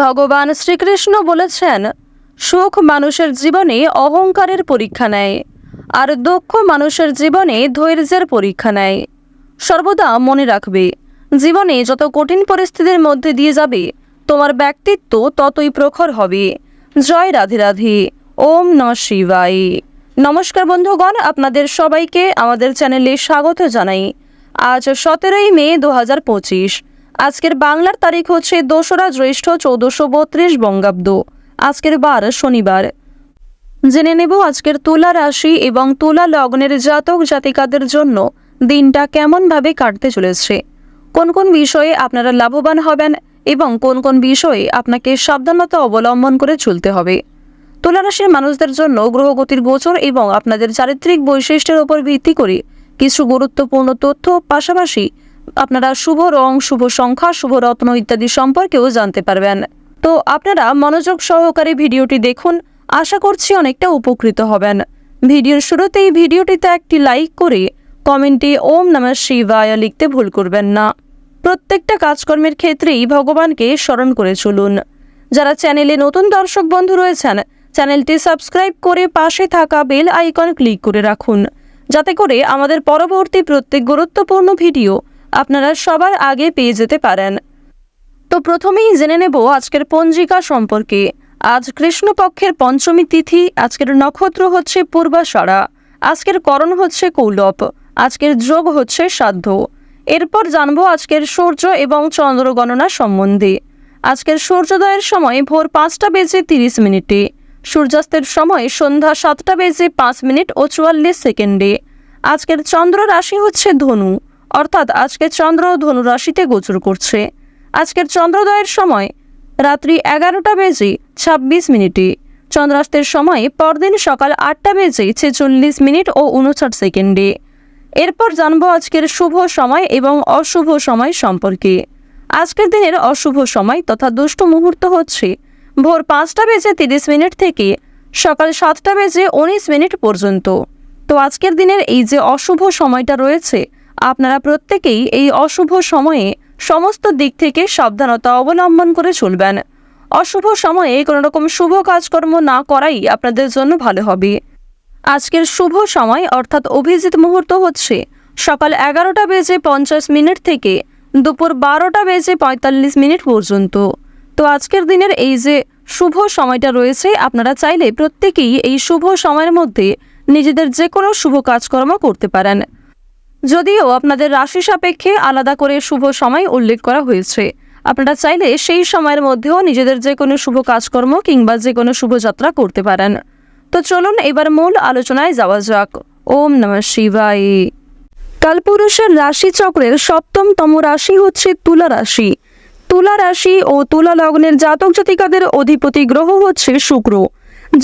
ভগবান শ্রীকৃষ্ণ বলেছেন, সুখ মানুষের জীবনে অহংকারের পরীক্ষা নেয়, আর দুঃখ মানুষের জীবনে ধৈর্যের পরীক্ষা নেয়। সর্বদা মনে রাখবে, জীবনে যত কঠিন পরিস্থিতির মধ্যে দিয়ে যাবে, তোমার ব্যক্তিত্ব ততই প্রখর হবে। জয় রাধে রাধে, ওম ন শিবাই নমস্কার বন্ধুগণ, আপনাদের সবাইকে আমাদের চ্যানেলে স্বাগত জানাই। আজ সতেরোই মে দু হাজার পঁচিশ আজকের বাংলার তারিখ হচ্ছে দোসরা জ্যৈষ্ঠ চৌদ্দশো বত্রিশ বঙ্গাব্দ। আজকের বার শনিবার। জেনে নেব আজকের তুলা রাশি এবং তুলা লগ্নের জাতক জাতিকাদের জন্য দিনটা কেমনভাবে কাটতে চলেছে। কোন কোন বিষয়ে আপনারা লাভবান হবেন এবং কোন কোন বিষয়ে আপনাকে সাবধানতা অবলম্বন করে চলতে হবে। তুলা রাশির মানুষদের জন্য গ্রহগতির গোচর এবং আপনাদের চারিত্রিক বৈশিষ্ট্যের উপর ভিত্তি করে কিছু গুরুত্বপূর্ণ তথ্য পাশাপাশি আপনারা শুভ রং, শুভ সংখ্যা, শুভ রত্ন ইত্যাদি সম্পর্কেও জানতে পারবেন। তো আপনারা মনোযোগ সহকারে ভিডিওটি দেখুন। আশা করছি অনেকটা উপকৃত হবেন। ভিডিওর শুরুতেই ভিডিওটিতে একটি লাইক করে কমেন্টে ওম নমঃ শিবায় লিখতে ভুল করবেন না। প্রত্যেকটা কাজকর্মের ক্ষেত্রেই ভগবানকে স্মরণ করে চলুন। যারা চ্যানেলে নতুন দর্শক বন্ধু রয়েছেন, চ্যানেলটি সাবস্ক্রাইব করে পাশে থাকা বেল আইকন ক্লিক করে রাখুন। যাতে করে আমাদের পরবর্তী প্রত্যেক গুরুত্বপূর্ণ ভিডিও আপনারা সবার আগে পেয়ে যেতে পারেন। তো প্রথমেই জেনে নেব আজকের পঞ্জিকা সম্পর্কে। আজ কৃষ্ণপক্ষের পঞ্চমী তিথি, আজকের নক্ষত্র হচ্ছে পূর্বাষাঢ়া, আজকের করণ হচ্ছে কৌলপ আজকের যোগ হচ্ছে সাধ্য। এরপর জানব আজকের সূর্য এবং চন্দ্র গণনা সম্বন্ধে। আজকের সূর্যোদয়ের সময় ভোর পাঁচটা বেজে তিরিশ মিনিটে, সূর্যাস্তের সময় সন্ধ্যা সাতটা বেজে পাঁচ মিনিট ও চুয়াল্লিশ সেকেন্ডে। আজকের চন্দ্র রাশি হচ্ছে ধনু অর্থাৎ আজকে চন্দ্র ধনু রাশিতে গোচর করছে। আজকের চন্দ্রোদয়ের সময় রাত্রি এগারোটা বেজে ছাব্বিশ মিনিটে। চন্দ্রাস্তের সময় পরদিন সকাল আটটা বেজে ছেচল্লিশ মিনিট ও উনষাট সেকেন্ডে। এরপর জানব আজকের শুভ সময় এবং অশুভ সময় সম্পর্কে। আজকের দিনের অশুভ সময় তথা দুষ্ট মুহূর্ত হচ্ছে ভোর পাঁচটা বেজে তিরিশ মিনিট থেকে সকাল সাতটা বেজে উনিশ মিনিট পর্যন্ত। তো আজকের দিনের এই যে অশুভ সময়টা রয়েছে আপনারা প্রত্যেকেই এই অশুভ সময়ে সমস্ত দিক থেকে সাবধানতা অবলম্বন করে চলবেন। অশুভ সময়ে কোনো রকম শুভ কাজকর্ম না করাই আপনাদের জন্য ভালো হবে। আজকের শুভ সময় অর্থাৎ অভিজিৎ মুহূর্ত হচ্ছে সকাল এগারোটা বেজে পঞ্চাশ মিনিট থেকে দুপুর বারোটা বেজে পঁয়তাল্লিশ মিনিট পর্যন্ত। তো আজকের দিনের এই যে শুভ সময়টা রয়েছে, আপনারা চাইলে প্রত্যেকেই এই শুভ সময়ের মধ্যে নিজেদের যে কোনো শুভ কাজকর্ম করতে পারেন। যদিও আপনাদের রাশি সাপেক্ষে আলাদা করে শুভ সময় উল্লেখ করা হয়েছে। আপনারা চাইলে সেই সময়ের মধ্যেও নিজেদের যে কোনো শুভ কাজকর্ম কিংবা যে কোনো শুভযাত্রা করতে পারেন। তো চলুন এবার মূল আলোচনায় যাওয়া যাক। ওম নমঃ শিবায়। কালপুরুষের রাশি চক্রের সপ্তমতম রাশি হচ্ছে তুলা রাশি। তুলা রাশি ও তুলা লগ্নের জাতক জাতিকাদের অধিপতি গ্রহ হচ্ছে শুক্র।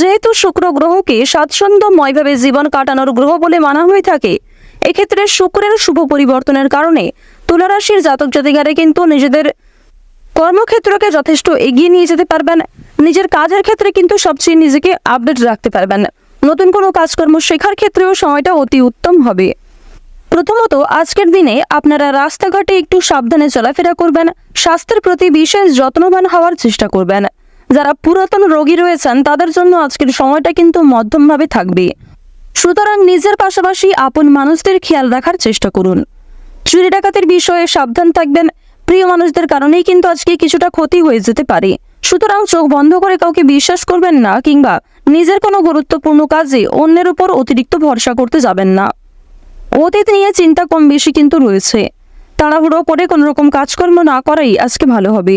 যেহেতু শুক্র গ্রহকে স্বাচ্ছন্দ্যময়ভাবে জীবন কাটানোর গ্রহ বলে মানা হয়ে থাকে, এক্ষেত্রে শুক্রের শুভ পরিবর্তনের কারণে তুলা রাশির জাতক জাতিকারা কিন্তু নিজেদের কর্মক্ষেত্রকে যথেষ্ট এগিয়ে নিয়ে যেতে পারবেন। নিজের কাজের ক্ষেত্রে কিন্তু সবচেয়ে নিজেকে আপডেট রাখতে পারবেন। নতুন কোনো কাজকর্ম শেখার ক্ষেত্রেও সময়টা অতি উত্তম হবে। প্রথমত, আজকের দিনে আপনারা রাস্তাঘাটে একটু সাবধানে চলাফেরা করবেন। স্বাস্থ্যের প্রতি বিশেষ যত্নবান হওয়ার চেষ্টা করবেন। যারা পুরাতন রোগী রয়েছেন, তাদের জন্য আজকের সময়টা কিন্তু মধ্যমভাবে থাকবে। সুতরাং নিজের পাশাপাশি আপন মানুষদের খেয়াল রাখার চেষ্টা করুন। চুরি ডাকাতের বিষয়ে সাবধান থাকবেন। প্রিয় মানুষদের কারণেই কিন্তু আজকে কিছুটা ক্ষতি হয়ে যেতে পারে। সুতরাং চোখ বন্ধ করে কাউকে বিশ্বাস করবেন না কিংবা নিজের কোনো গুরুত্বপূর্ণ কাজে অন্যের উপর অতিরিক্ত ভরসা করতে যাবেন না। অতীত নিয়ে চিন্তা কম বেশি কিন্তু রয়েছে। তাড়াহুড়ো করে কোনো রকম কাজকর্ম না করাই আজকে ভালো হবে।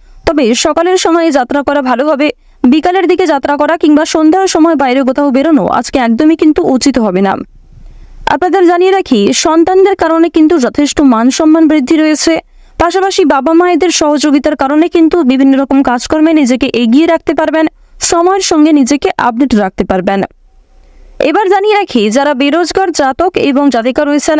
তবে সকালের সময়ে যাত্রা করা ভালো হবে। বিকালের দিকে যাত্রা করা কিংবা সন্ধ্যার সময় বাইরে কোথাও বেরোনো আজকে একদমই কিন্তু উচিত হবে না। আপনাদের জানিয়ে রাখি, সন্তানদের কারণে কিন্তু যথেষ্ট মান সম্মান বৃদ্ধি রয়েছে। পাশাপাশি বাবা মায়েদের সহযোগিতার কারণে কিন্তু বিভিন্ন রকম কাজকর্মে নিজেকে এগিয়ে রাখতে পারবেন, সময়ের সঙ্গে নিজেকে আপডেট রাখতে পারবেন। এবার জানিয়ে রাখি, যারা বেরোজগার, জাতক এবং জাতিকা রয়েছেন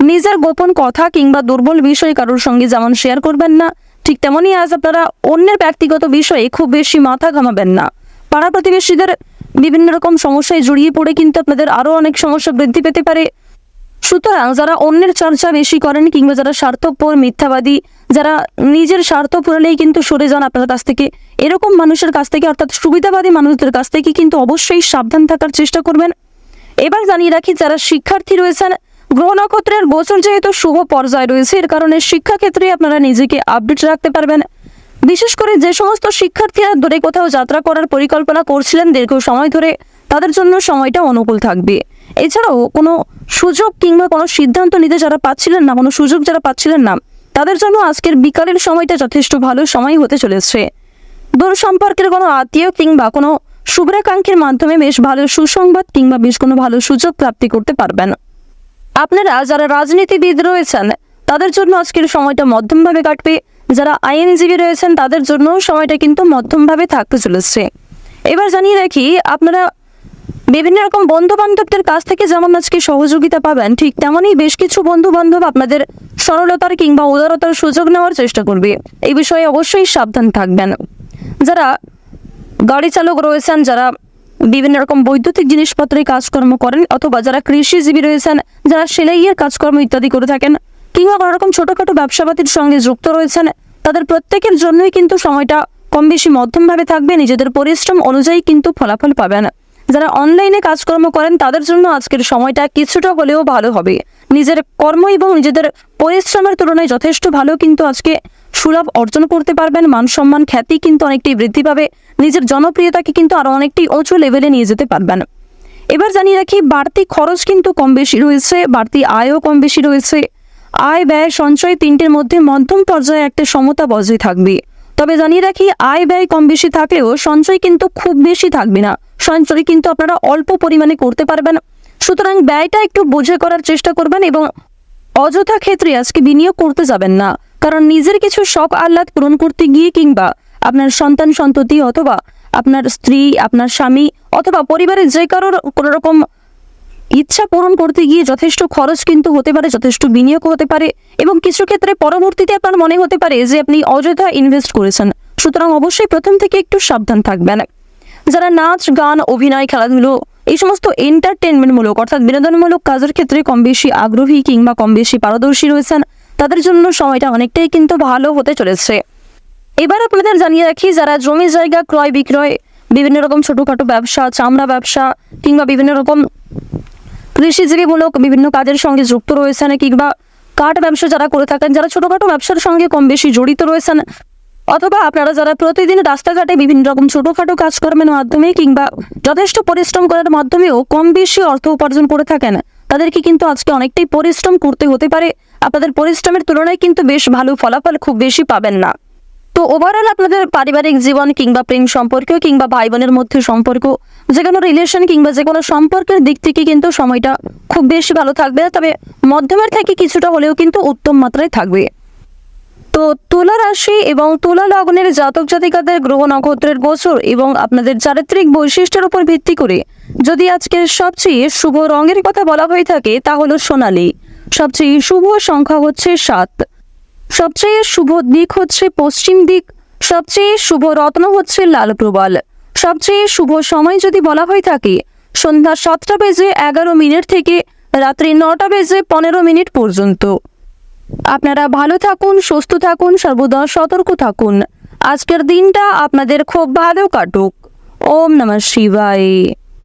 নিজের গোপন কথা কিংবা দুর্বল বিষয় কারোর সঙ্গে যেমন শেয়ার করবেন না, ঠিক তেমনই আজ আপনারা অন্যের ব্যক্তিগত বিষয়ে খুব বেশি মাথা ঘামাবেন না। পাড়া প্রতিবেশীদের বিভিন্ন রকম সমস্যায় জড়িয়ে পড়ে কিন্তু আপনাদের আরও অনেক সমস্যা বৃদ্ধি পেতে পারে। সুতরাং যারা অন্যের চর্চা বেশি করেন কিংবা যারা স্বার্থপর, মিথ্যাবাদী, যারা নিজের স্বার্থ পুরালেই কিন্তু সরে যান আপনার কাছ থেকে, এরকম মানুষের কাছ থেকে অর্থাৎ সুবিধাবাদী মানুষদের কাছ থেকে কিন্তু অবশ্যই সাবধান থাকার চেষ্টা করবেন। এবার জানিয়ে রাখি, যারা শিক্ষার্থী রয়েছেন গ্রহ নক্ষত্রের গোচর যেহেতু শুভ পর্যায়ে রয়েছে, এর কারণে শিক্ষাক্ষেত্রে আপনারা নিজেকে আপডেট রাখতে পারবেন। বিশেষ করে যে সমস্ত শিক্ষার্থীরা দূরে কোথাও যাত্রা করার পরিকল্পনা করছিলেন দীর্ঘ সময় ধরে, তাদের জন্য সময়টা অনুকূল থাকবে। এছাড়াও কোনো সুযোগ কিংবা কোনো সিদ্ধান্ত নিতে যারা পাচ্ছিলেন না, কোনো সুযোগ যারা পাচ্ছিলেন না, তাদের জন্য আজকের বিকালের সময়টা যথেষ্ট ভালো সময় হতে চলেছে। দূর সম্পর্কের কোনো আত্মীয় কিংবা কোনো শুভ্রাকাঙ্ক্ষীর মাধ্যমে বেশ ভালো সুসংবাদ কিংবা বেশ কোনো ভালো সুযোগ প্রাপ্তি করতে পারবেন। আপনারা যারা রাজনীতিবিদ রয়েছেন, তাদের জন্য আজকের সময়টা মধ্যমভাবে কাটবে। যারা আইনজীবী রয়েছেন, তাদের জন্য সময়টা কিন্তু মধ্যমভাবে থাকতে চলেছে। এবার জানিয়ে রাখি, আপনারা বিভিন্ন রকম বন্ধু বান্ধবদের কাছ থেকে যেমন আজকে সহযোগিতা পাবেন, ঠিক তেমনই বেশ কিছু বন্ধু বান্ধব আপনাদের সরলতার কিংবা উদারতার সুযোগ নেওয়ার চেষ্টা করবে। এই বিষয়ে অবশ্যই সাবধান থাকবেন। যারা গাড়ি চালক রয়েছেন, যারা বিভিন্ন রকম বৈদ্যুতিক জিনিসপত্রে কাজকর্ম করেন অথবা যারা কৃষিজীবী রয়েছেন, যারা সেলাইয়ের কাজকর্ম ইত্যাদি করে থাকেন কিংবা কোনো রকম ছোটোখাটো ব্যবসাপাতির সঙ্গে যুক্ত রয়েছেন, তাদের প্রত্যেকের জন্যই কিন্তু সময়টা কম বেশি মধ্যমভাবে থাকবে। নিজেদের পরিশ্রম অনুযায়ী কিন্তু ফলাফল পাবেন। যারা অনলাইনে কাজকর্ম করেন, তাদের জন্য আজকের সময়টা কিছুটা হলেও ভালো হবে। নিজের কর্ম এবং নিজেদের পরিশ্রমের তুলনায় যথেষ্ট ভালো কিন্তু আজকে সুলভ অর্জন করতে পারবেন মান সম্মান খ্যাতি কিন্তু অনেকটাই বৃদ্ধি পাবে, নিজের জনপ্রিয়তাকে কিন্তু আরও অনেকটাই উঁচু লেভেলে নিয়ে যেতে পারবেন। এবার জানিয়ে রাখি, বাড়তি খরচ কিন্তু কম বেশি রয়েছে, বাড়তি আয়ও কম বেশি রয়েছে। আয়, ব্যয়, সঞ্চয় তিনটের মধ্যে মধ্যম পর্যায়ে একটা সমতা বজায় থাকবে। তবে জানিয়ে রাখি, আয়, ব্যয় কম বেশি থাকলেও সঞ্চয় কিন্তু খুব বেশি থাকবে না। সঞ্চয় কিন্তু আপনারা অল্প পরিমাণে করতে পারবেন। সুতরাং ব্যয়টা একটু বুঝে করার চেষ্টা করবেন এবং অযথা ক্ষেত্রে আজকে বিনিয়োগ করতে যাবেন না। কারণ নিজের কিছু শখ আহ্লাদ পূরণ করতে গিয়ে কিংবা আপনার সন্তান, সন্ততি অথবা আপনার স্ত্রী, আপনার স্বামী অথবা পরিবারের যে কারোর কোনো রকম ইচ্ছা পূরণ করতে গিয়ে যথেষ্ট খরচ কিন্তু হতে পারে, যথেষ্ট বিনিয়োগ হতে পারে এবং কিছু ক্ষেত্রে পরবর্তীতে আপনার মনে হতে পারে যে আপনি অযথা ইনভেস্ট করেছেন। সুতরাং অবশ্যই প্রথম থেকে একটু সাবধান থাকবেন। যারা নাচ, গান, অভিনয়, খেলাধুলো এই সমস্ত এন্টারটেনমেন্টমূলক অর্থাৎ বিনোদনমূলক কাজের ক্ষেত্রে কম বেশি আগ্রহী কিংবা কম বেশি পারদর্শী রয়েছেন তাদের জন্য সময়টা অনেকটাই কিন্তু ভালো হতে চলেছে। এবার আপনাদের জানিয়ে রাখি, যারা জমি জায়গা ক্রয় বিক্রয়, বিভিন্ন রকম ছোটোখাটো ব্যবসা, চামড়া ব্যবসা কিংবা বিভিন্ন রকম কৃষিজীবীমূলক বিভিন্ন কাজের সঙ্গে যুক্ত রয়েছেন কিংবা কাঠ ব্যবসা যারা করে থাকেন, যারা ছোটোখাটো ব্যবসার সঙ্গে কম বেশি জড়িত রয়েছেন অথবা আপনারা যারা প্রতিদিন রাস্তাঘাটে বিভিন্ন রকম ছোটোখাটো কাজকর্মের মাধ্যমে কিংবা যথেষ্ট পরিশ্রম করার মাধ্যমেও কম বেশি অর্থ উপার্জন করে থাকেন, তাদেরকে কিন্তু আজকে অনেকটাই পরিশ্রম করতে হতে পারে। আপনাদের পরিশ্রমের তুলনায় কিন্তু বেশ ভালো ফলাফল খুব বেশি পাবেন না। তো ওভারঅল আপনাদের পারিবারিক জীবন কিংবা প্রেম সম্পর্ক কিংবা ভাই বোনের মধ্যে সম্পর্ক, যে কোনো রিলেশন কিংবা যে কোনো সম্পর্কের দিক থেকে কিন্তু সময়টা খুব বেশি ভালো থাকবে তবে মধ্যমের থেকে কিছুটা হলেও কিন্তু উত্তম মাত্রায় থাকবে। তো তুলা রাশি এবং তুলা লগ্নের জাতক জাতিকাদের গ্রহ নক্ষত্রের গোচর এবং আপনাদের চারিত্রিক বৈশিষ্ট্যের উপর ভিত্তি করে যদি আজকের সবচেয়ে শুভ রঙের কথা বলা হয়ে থাকে, তা হলো সোনালী। সবচেয়ে শুভ সংখ্যা হচ্ছে সাত। সবচেয়ে শুভ দিক হচ্ছে পশ্চিম দিক। সবচেয়ে শুভ রত্ন হচ্ছে লাল প্রবাল। সবচেয়ে শুভ সময় যদি বলা হয়ে থাকে, সন্ধ্যা সাতটা বেজে এগারো মিনিট থেকে রাত্রি নটা বেজে পনেরো মিনিট পর্যন্ত। আপনারা ভালো থাকুন, সুস্থ থাকুন, সর্বদা সতর্ক থাকুন। আজকের দিনটা আপনাদের খুব ভালো কাটুক। ওম নমঃ শিবায়।